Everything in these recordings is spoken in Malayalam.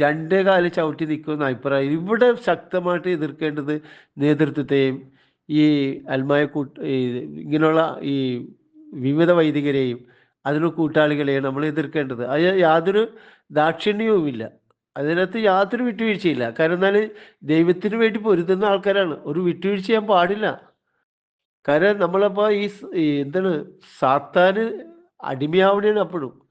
രണ്ടേ കാൽ ചവിട്ടി നിൽക്കുന്ന അഭിപ്രായം. ഇവിടെ ശക്തമായിട്ട് എതിർക്കേണ്ടത് നേതൃത്വത്തെയും ഈ അൽമായ കൂട്ട് ഇങ്ങനെയുള്ള ഈ വിവിധ വൈദികരെയും അതിന് കൂട്ടാളികളെയും നമ്മൾ എതിർക്കേണ്ടത്. അത് യാതൊരു ദാക്ഷിണ്യവുമില്ല. അതിനകത്ത് യാതൊരു വിട്ടുവീഴ്ചയില്ല. കാരണം എന്നാൽ ദൈവത്തിന് വേണ്ടി പൊരുതുന്ന ആൾക്കാരാണ്. ഒരു വിട്ടുവീഴ്ച ചെയ്യാൻ പാടില്ല. കാരണം നമ്മളപ്പോൾ ഈ എന്താണ് സാത്താന് അടിമയാവണേണ് അപ്പോഴും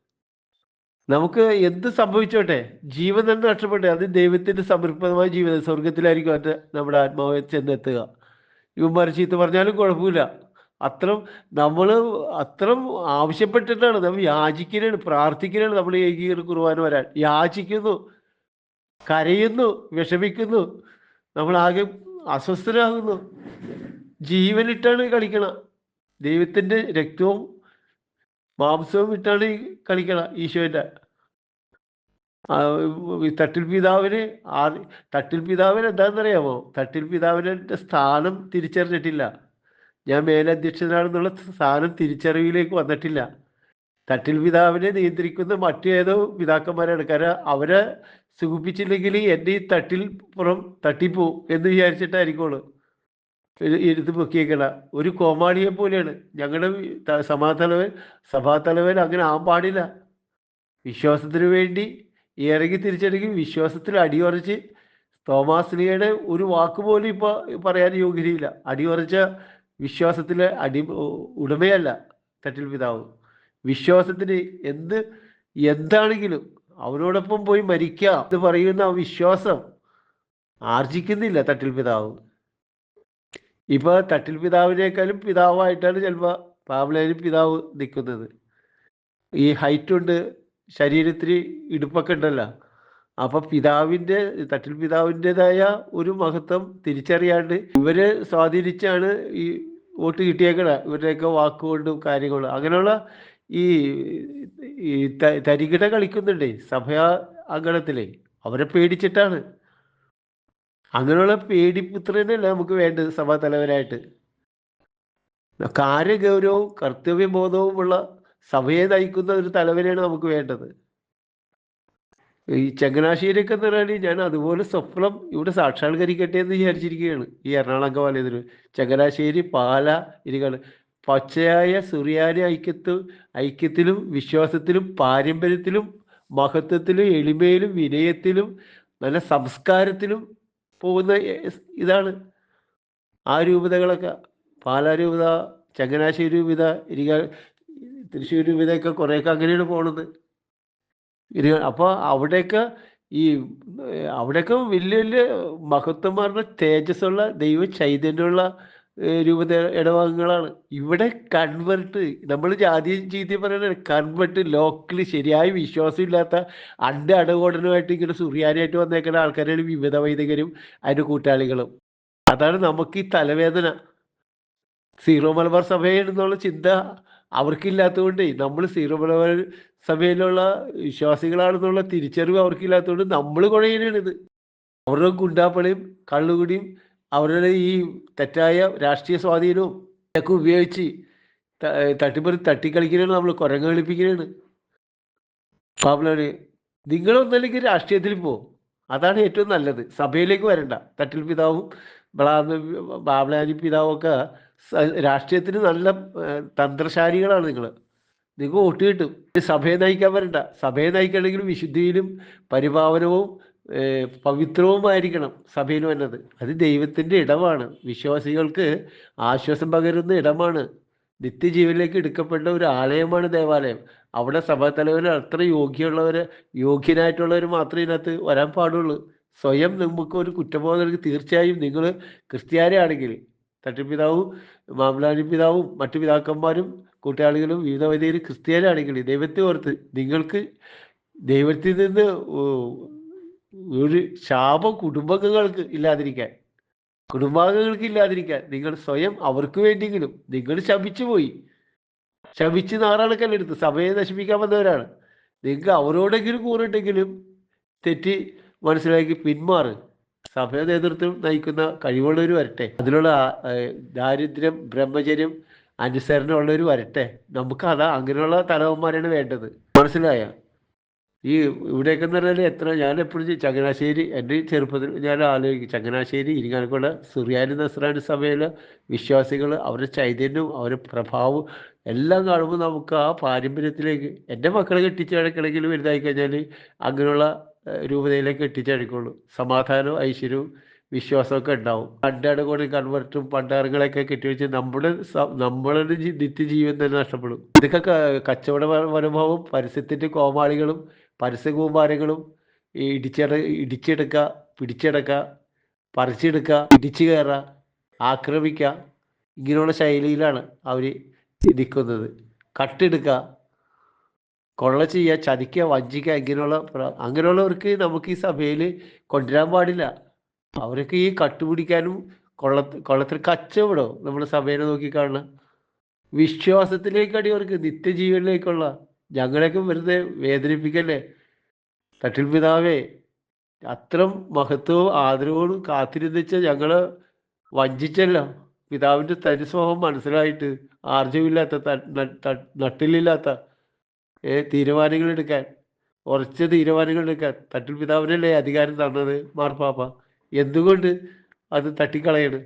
നമുക്ക് എന്ത് സംഭവിച്ചോട്ടെ? ജീവൻ തന്നെ നഷ്ടപ്പെട്ടെ അത് ദൈവത്തിന്റെ സമർപ്പിതമായ ജീവിതം സ്വർഗത്തിലായിരിക്കും അത് നമ്മുടെ ആത്മാവ് ചെന്നെത്തുക. ഇവന്മാർ ചീത്ത പറഞ്ഞാലും കുഴപ്പമില്ല. അത്രം നമ്മൾ അത്രം ആവശ്യപ്പെട്ടിട്ടാണ് നമ്മൾ യാചിക്കലാണ് പ്രാർത്ഥിക്കലാണ് നമ്മൾ ഏകീകൃത കുർബാന വരാൻ. യാചിക്കുന്നു കരയുന്നു വിഷമിക്കുന്നു. നമ്മളാകെ അസ്വസ്ഥരാകുന്നു. ജീവനിട്ടാണ് കളിക്കണം. ദൈവത്തിന്റെ രക്തവും മാംസവും ഇട്ടാണ് ഈ കളിക്കണ ഈശോന്റെ തട്ടിൽ പിതാവിന് ആ തട്ടിൽ പിതാവിന് എന്താണെന്നറിയാമോ? തട്ടിൽ പിതാവിന്റെ സ്ഥാനം തിരിച്ചറിഞ്ഞിട്ടില്ല. ഞാൻ മേലധ്യക്ഷനാണെന്നുള്ള സ്ഥാനം തിരിച്ചറിവിലേക്ക് വന്നിട്ടില്ല. തട്ടിൽ പിതാവിനെ നിയന്ത്രിക്കുന്ന മറ്റേതോ പിതാക്കന്മാരാണ്. കാരണം അവരെ സുഖിപ്പിച്ചില്ലെങ്കിൽ എന്റെ ഈ തട്ടിൽ പുറം തട്ടിപ്പോവും എന്ന് വിചാരിച്ചിട്ടായിരിക്കുള്ളൂ എടുത്ത് പൊക്കിയേക്കണ. ഒരു കോമാളിയെ പോലെയാണ്. ഞങ്ങളുടെ സഭാതലവൻ സഭാതലവൻ അങ്ങനെ ആവാൻ പാടില്ല. വിശ്വാസത്തിന് വേണ്ടി ഇറങ്ങി തിരിച്ചടങ്ങി വിശ്വാസത്തിൽ അടിയുറച്ച് തോമാസ്ലിയുടെ ഒരു വാക്ക് പോലും ഇപ്പൊ പറയാൻ യോഗ്യതയില്ല. അടിയുറച്ച വിശ്വാസത്തിലെ അടി ഉടമയല്ല തട്ടിൽ പിതാവ്. വിശ്വാസത്തിന് എന്ത് എന്താണെങ്കിലും അവനോടൊപ്പം പോയി മരിക്കുക എന്ന് പറയുന്ന ആ വിശ്വാസം ആർജിക്കുന്നില്ല തട്ടിൽ പിതാവ്. ഇപ്പൊ തട്ടിൽ പിതാവിനേക്കാളും പിതാവായിട്ടാണ് ചിലപ്പോൾ പാവലേനും പിതാവ് നിൽക്കുന്നത്. ഈ ഹൈറ്റ് ഉണ്ട് ശരീരത്തിന് ഇടുപ്പൊക്കെ ഉണ്ടല്ലോ. അപ്പൊ പിതാവിന്റെ തട്ടിൽ പിതാവിന്റെതായ ഒരു മഹത്വം തിരിച്ചറിയാണ്ട് ഇവരെ സ്വാധീനിച്ചാണ് ഈ വോട്ട് കിട്ടിയേക്കണ. ഇവരുടെയൊക്കെ വാക്കുകൊണ്ടും കാര്യങ്ങളും. അങ്ങനെയുള്ള ഈ തരികിട കളിക്കുന്നുണ്ടേ സഭയാ അങ്കണത്തിലെ. അവരെ പേടിച്ചിട്ടാണ്. അങ്ങനെയുള്ള പേടിപുത്രനല്ല നമുക്ക് വേണ്ടത് സഭാ തലവനായിട്ട് കാര്യഗൗരവവും കർത്തവ്യബോധവുമുള്ള സഭയെ നയിക്കുന്ന ഒരു തലവനെയാണ് നമുക്ക് വേണ്ടത്. ഈ ചങ്ങനാശ്ശേരിയൊക്കെ പറഞ്ഞാൽ ഞാൻ അതുപോലെ സ്വപ്നം ഇവിടെ സാക്ഷാത്കരിക്കട്ടെ എന്ന് വിചാരിച്ചിരിക്കുകയാണ്. ഈ എറണാകുളം അങ്കമാലയത്തിൽ ചങ്ങനാശ്ശേരി പാല ഇരിക്കാണ് പച്ചയായ സുറിയാനി ഐക്യത്വ ഐക്യത്തിലും വിശ്വാസത്തിലും പാരമ്പര്യത്തിലും മഹത്വത്തിലും എളിമയിലും വിനയത്തിലും നല്ല സംസ്കാരത്തിലും പോകുന്ന ഇതാണ്. ആ രൂപതകളൊക്കെ പാലാ രൂപത ചങ്ങനാശ്ശേരി രൂപത ഇരിക തൃശ്ശൂർ രൂപതയൊക്കെ കുറേയൊക്കെ അങ്ങനെയാണ് പോണത്. അപ്പോൾ അവിടെയൊക്കെ ഈ അവിടെയൊക്കെ വലിയ വലിയ മഹത്വന്മാരുടെ തേജസ്സുള്ള ദൈവ ചൈതന്യമുള്ള ഏർ രൂപത ഇടവകങ്ങളാണ്. ഇവിടെ കൺവെർട്ട് നമ്മൾ ജാതി ചീത്തി പറയുന്നത് കൺവെർട്ട് ലോക്കലി ശരിയായ വിശ്വാസമില്ലാത്ത അണ്ട അടകോടനുമായിട്ട് ഇങ്ങനെ സുറിയാനായിട്ട് വന്നേക്കുന്ന ആൾക്കാരാണ് വിവിധ വൈദികരും അതിന്റെ കൂട്ടാളികളും. അതാണ് നമുക്ക് ഈ തലവേദന. സീറോ മലബാർ സഭയെന്നുള്ള ചിന്ത അവർക്കില്ലാത്തതുകൊണ്ട് നമ്മൾ സീറോ മലബാർ സഭയിലുള്ള വിശ്വാസികളാണെന്നുള്ള തിരിച്ചറിവ് അവർക്കില്ലാത്തതുകൊണ്ട് നമ്മൾ കുഴയനാണിത് അവരുടെ ഗുണ്ടാപ്പളിയും കള്ളുകുടിയും അവരുടെ ഈ തെറ്റായ രാഷ്ട്രീയ സ്വാധീനവും ഇതൊക്കെ ഉപയോഗിച്ച് തട്ടിപ്പറി തട്ടിക്കളിക്കുന്നതാണ് നമ്മൾ കുരങ്ങ് കളിപ്പിക്കുകയാണ് പാബ്ലോന് നിങ്ങളൊന്നല്ലെങ്കിൽ രാഷ്ട്രീയത്തിൽ പോ. അതാണ് ഏറ്റവും നല്ലത്. സഭയിലേക്ക് വരണ്ട. തട്ടിൽ പിതാവും ബാബ്ലാനി പിതാവും ഒക്കെ രാഷ്ട്രീയത്തിന് നല്ല തന്ത്രശാലികളാണ് നിങ്ങൾ നിങ്ങൾക്ക് വോട്ട് കിട്ടും. സഭയെ നയിക്കാൻ വരണ്ട. സഭയെ നയിക്കണമെങ്കിൽ വിശുദ്ധിയിലും പരിപാവനവും ഏർ, പവിത്രവുമായിരിക്കണം സഭയിൽ വന്നത്. അത് ദൈവത്തിന്റെ ഇടമാണ്. വിശ്വാസികൾക്ക് ആശ്വാസം പകരുന്ന ഇടമാണ്. നിത്യജീവനിലേക്ക് എടുക്കപ്പെട്ട ഒരു ആലയമാണ് ദേവാലയം. അവിടെ സഭാതലവന് അത്ര യോഗ്യമുള്ളവർ യോഗ്യനായിട്ടുള്ളവർ മാത്രമേ ഇതിനകത്ത് വരാൻ പാടുള്ളൂ. സ്വയം നമുക്ക് ഒരു കുറ്റബോധം തീർച്ചയായും നിങ്ങൾ ക്രിസ്ത്യാനിയാണെങ്കിൽ തട്ടിപ്പിതാവും മാമലാനി പിതാവും മറ്റു പിതാക്കന്മാരും കൂട്ടാളികളും വിവിധ വൈദികരും ക്രിസ്ത്യാനിയാണെങ്കിൽ ദൈവത്തെ ഓർത്ത് നിങ്ങൾക്ക് ദൈവത്തിൽ നിന്ന് ഒരു ശാപ കുടുംബാംഗങ്ങൾക്ക് ഇല്ലാതിരിക്കാൻ. കുടുംബാംഗങ്ങൾക്ക് ഇല്ലാതിരിക്കാൻ. നിങ്ങൾ സ്വയം അവർക്ക് വേണ്ടിയെങ്കിലും നിങ്ങൾ ശപിച്ചു പോയി. ശപിച്ച് നാറാണക്കല്ല എടുത്ത് സഭയെ നശിപ്പിക്കാൻ വന്നവരാണ്. നിങ്ങൾക്ക് അവരോടെങ്കിലും കൂറിട്ടെങ്കിലും തെറ്റി മനസ്സിലാക്കി പിന്മാറ്. സഭ നേതൃത്വം നയിക്കുന്ന കഴിവുള്ളവർ വരട്ടെ. അതിലുള്ള ദാരിദ്ര്യം ബ്രഹ്മചര്യം അനുസരണമുള്ളവർ വരട്ടെ. നമുക്ക് അതാ അങ്ങനെയുള്ള തലവന്മാരാണ് വേണ്ടത്. മനസ്സിലായ? ഈ ഇവിടെയൊക്കെ എന്ന് പറഞ്ഞാൽ എത്ര ഞാൻ എപ്പോഴും ചങ്ങനാശ്ശേരി എന്റെ ചെറുപ്പത്തിൽ ഞാൻ ആലോചിക്കും. ചങ്ങനാശ്ശേരി ഇരിങ്ങാലക്കുട സുറിയാനി നസ്രാനി സഭയിൽ വിശ്വാസികൾ അവരുടെ ചൈതന്യവും അവരുടെ പ്രഭാവവും എല്ലാം കാണുമ്പോൾ നമുക്ക് ആ പാരമ്പര്യത്തിലേക്ക് എന്റെ മക്കളെ കെട്ടിച്ചടക്കണമെങ്കിൽ വലുതായി കഴിഞ്ഞാൽ അങ്ങനെയുള്ള രൂപതയിലേക്ക് കെട്ടിച്ചടക്കുള്ളൂ സമാധാനവും ഐശ്വര്യവും വിശ്വാസമൊക്കെ ഉണ്ടാവും. പണ്ടാട് കൂടി കൺവെർട്ടും പണ്ടാറുകളൊക്കെ കെട്ടിവെച്ച് നമ്മുടെ നമ്മളുടെ നിത്യജീവൻ തന്നെ നഷ്ടപ്പെടും. ഇതൊക്കെ കച്ചവട മനോഭാവവും പരസ്യത്തിന്റെ കോമാളികളും പരസ്യ കൂമാരങ്ങളും ഈ ഇടിച്ചട ഇടിച്ചെടുക്കുക പിടിച്ചെടുക്കുക പറിച്ചെടുക്കുക ഇടിച്ചു കയറുക ആക്രമിക്കുക ഇങ്ങനെയുള്ള ശൈലിയിലാണ് അവർ നിൽക്കുന്നത് കട്ടെടുക്കുക കൊള്ള ചെയ്യുക ചതിക്കുക വഞ്ചിക്കുക ഇങ്ങനെയുള്ള അങ്ങനെയുള്ളവർക്ക് നമുക്ക് ഈ സഭയിൽ കൊണ്ടുവരാൻ പാടില്ല. അവരൊക്കെ ഈ കട്ടുപിടിക്കാനും കൊള്ള കൊള്ളത്തിൽ കച്ചവടോ നമ്മുടെ സഭയെ നോക്കിക്കാണുന്ന വിശ്വാസത്തിലേക്കടി അവർക്ക് നിത്യജീവനിലേക്കുള്ള ഞങ്ങളെയൊക്കെ വെറുതെ വേദനിപ്പിക്കല്ലേ? തട്ടിൽ പിതാവേ അത്ര മഹത്വവും ആദരവോടും കാത്തിരുന്നിച്ച ഞങ്ങൾ വഞ്ചിച്ചല്ലോ. പിതാവിന്റെ തരിസ്വഭാവം മനസ്സിലായിട്ട് ആർജവില്ലാത്ത നട്ടിലില്ലാത്ത ഏ തീരുമാനങ്ങൾ എടുക്കാൻ ഉറച്ച തീരുമാനങ്ങൾ എടുക്കാൻ തട്ടിൽ പിതാവിനല്ലേ അധികാരം തന്നത് മാർപ്പാപ്പ എന്തുകൊണ്ട് അത് തട്ടിക്കളയണ്?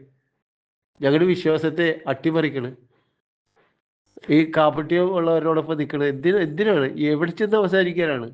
ഞങ്ങളുടെ വിശ്വാസത്തെ അട്ടിമറിക്കണ്. ഈ കാപട്യം ഉള്ളവരോടൊപ്പം നിൽക്കണം എന്തിനാ എന്തിനാണ്? എവിടെ ചെന്ന് അവസാനിക്കാനാണ്?